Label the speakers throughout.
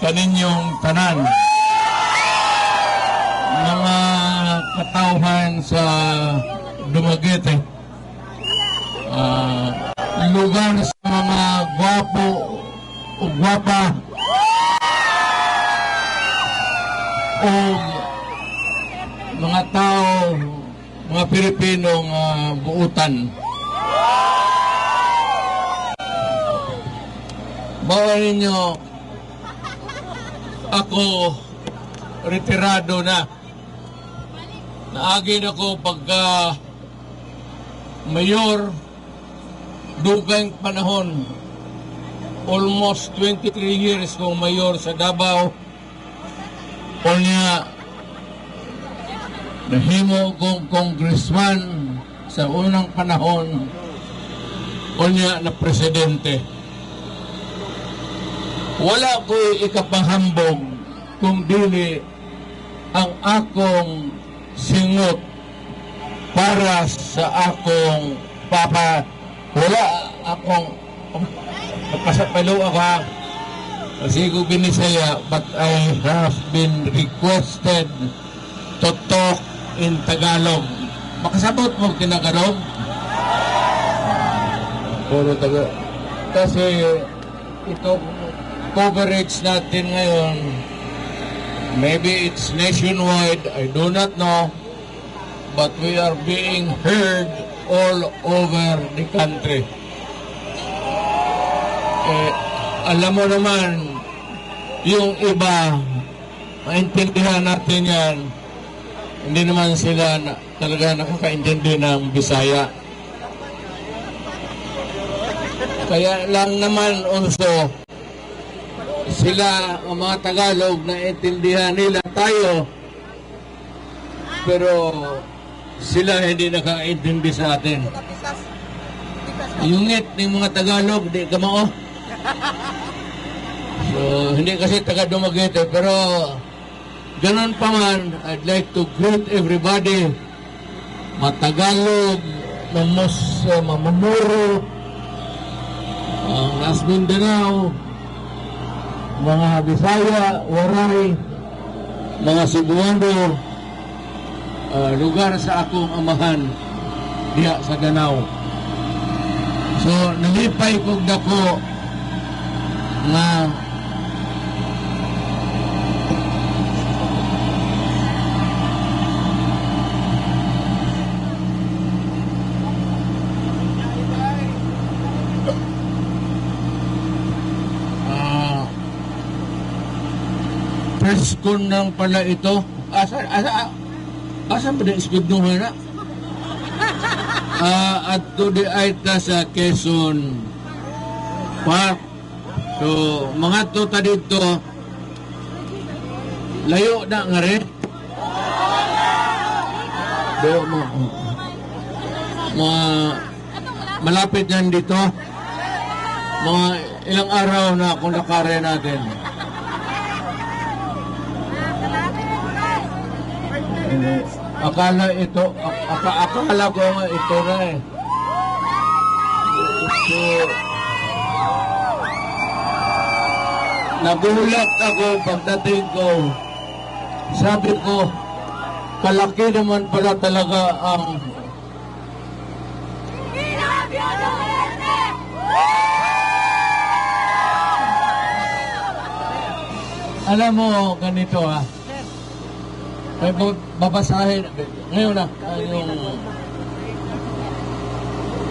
Speaker 1: kaninyong tanan. Mga katauhan sa Dumaguete. Ah, lugar sa mga gwapo o gwapa o mga tao, mga Pilipinong ah, buutan. Bawa ninyo, ako, retirado na. Naagin ako pagka mayor, dugay panahon. Almost 23 years kong mayor sa Davao. Niya, nahimo kong congressman sa unang panahon. Niya na presidente. Wala ko ikapahambog kung dili ang akong singot para sa akong papa. Wala akong napasapalo ako ha. Kasi ko binisaya but I have been requested to talk in Tagalog. Makasabot mo kinagarog? Puro Tagalog. Kasi ito coverage natin ngayon maybe it's nationwide I do not know but we are being heard all over the country. Eh, alam mo naman yung iba maintindihan natin yan. Hindi naman sila na, talaga nakakaintindi ng Bisaya. Kaya lang naman also sila ang mga Tagalog na intindihan nila tayo pero sila hindi nakaintindi sa atin. Yung ngit ng mga Tagalog, di ka mao. So, hindi kasi taga Dumaguete, pero ganun pa man, I'd like to greet everybody. Matagalog, Mamos, uh, Mamamuro, ang Las Mindanao, mga Bisaya, Waray, mga Cebuano, ah, lugar sa akong amahan diya sa Danau. So, nalipay kog dako nga press con lang pala ito. Asa, asa, asa ba na speed nung na? Ah, at to the aita sa Quezon Park. So, mga to ta dito, layo na nga rin. Pero mo, mga malapit yan dito. Mga ilang araw na kung nakare natin. Hindi. Akala ito, ak- ak- akala ko nga ito na eh. So, nagulat ako pagdating ko. Sabi ko, kalaki naman pala talaga ang alam mo ganito ah. Bu- babasahin. Ngayon na. yung...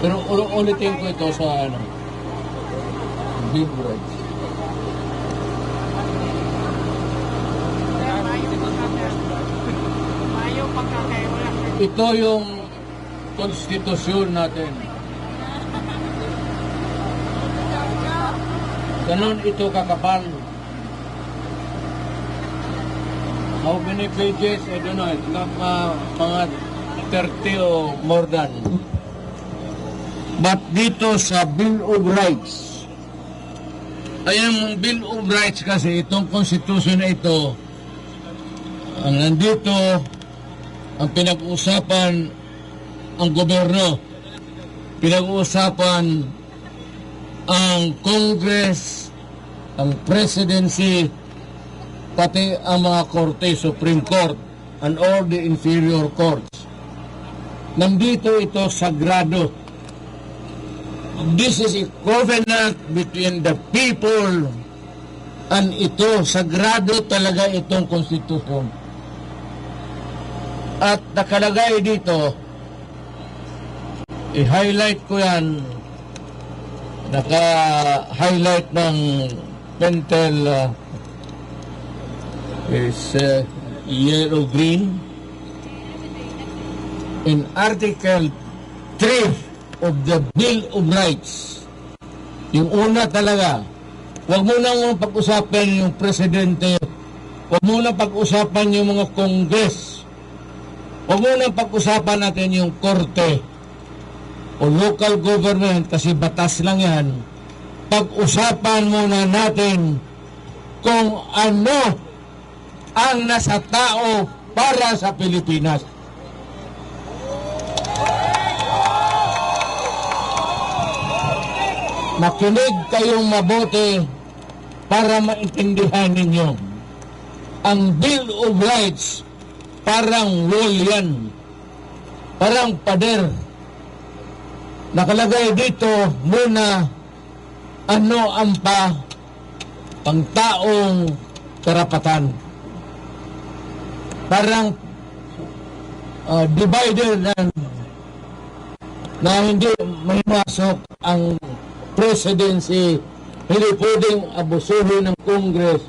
Speaker 1: Pero ul- ulitin ko ito sa ano. Words. Ito yung konstitusyon natin. Ganon ito kakapal. How many pages? I don't know. It's not uh, mga 30 or more than. But dito sa Bill of Rights, ang Bill of Rights kasi itong constitution na ito, ang nandito, ang pinag-uusapan ang gobyerno, pinag-uusapan ang Congress, ang presidency, pati ang mga korte, Supreme Court, and all the inferior courts. Nandito ito sagrado. This is a covenant between the people and ito, sagrado talaga itong konstitusyon. At nakalagay dito, i-highlight ko yan, naka-highlight ng pentel uh, is uh, yellow-green. In Article 3 of the Bill of Rights, yung una talaga, huwag mo nang pag-usapan yung presidente, huwag mo nang pag-usapan yung mga kongres, huwag mo nang pag-usapan natin yung korte o local government kasi batas lang yan. Pag-usapan muna natin kung ano ang nasa tao para sa Pilipinas. Makinig kayong mabuti para maintindihan ninyo. Ang Bill of Rights parang wall. Parang pader. Nakalagay dito muna ano ang pa pangtaong karapatan. Parang uh, divider na, na hindi may masok ang presidency, hindi pwedeng abusuhin ng Congress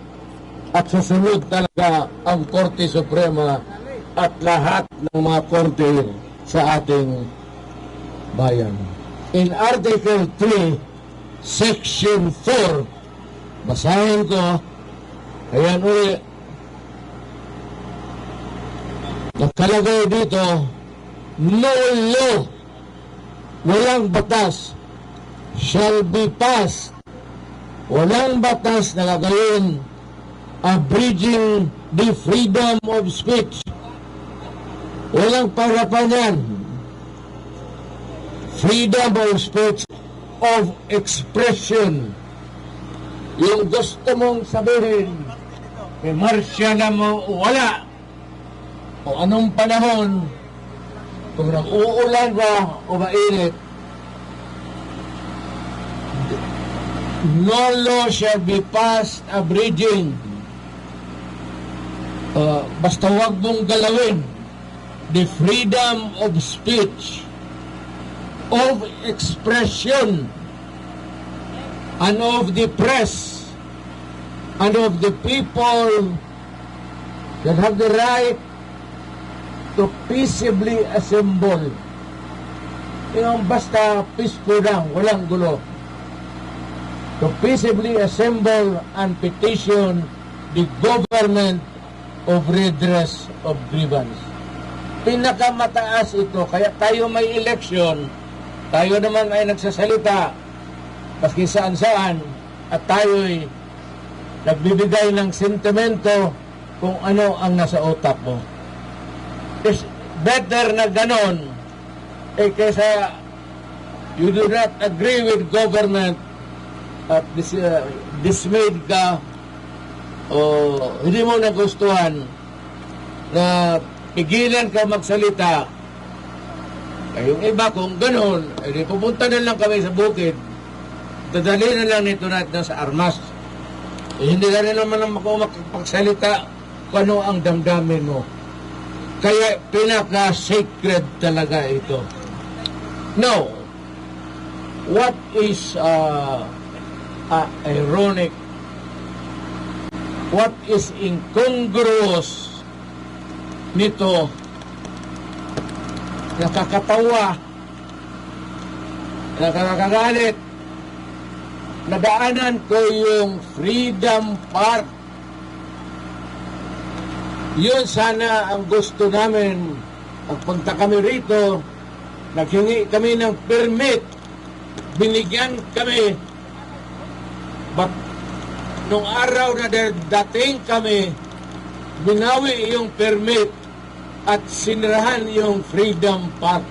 Speaker 1: at susunod talaga ang Korte Suprema at lahat ng mga korte sa ating bayan. In Article 3, Section 4, basahin ko, ayan uli, nakalagay dito, no law, walang batas, shall be passed, walang batas na gagawin abridging the freedom of speech. Walang parapan yan. Freedom of speech of expression. Yung gusto mong sabihin, may marsya na mo, wala. O anong panahon, kung nag-uulan ba o mainit, no law shall be passed abridging. Uh, basta wag mong galawin the freedom of speech, of expression, and of the press, and of the people that have the right to peaceably assemble. Yung basta peaceful lang, walang gulo. To peaceably assemble and petition the government of redress of grievance. Pinakamataas ito, kaya tayo may election, tayo naman ay nagsasalita, maski saan-saan, at tayo'y nagbibigay ng sentimento kung ano ang nasa utak mo. It's better na ganon, eh kaysa you do not agree with government at dis, uh, dismayed ka o hindi mo nagustuhan na pigilan ka magsalita. Ay yung iba kung ganun edi pupunta na lang kami sa bukid. Dadali na lang nito natin sa armas. Eh, hindi ka rin naman makapagsalita kung ano ang damdamin mo kaya pinaka-sacred talaga ito. Now what is uh, uh, ironic what is incongruous nito? Nakakatawa. Nakakagalit. Nadaanan ko yung Freedom Park yun sana ang gusto namin. Pagpunta kami rito naghingi kami ng permit. Binigyan kami. But nung araw na dating kami, binawi yung permit at sinirahan yung Freedom Park.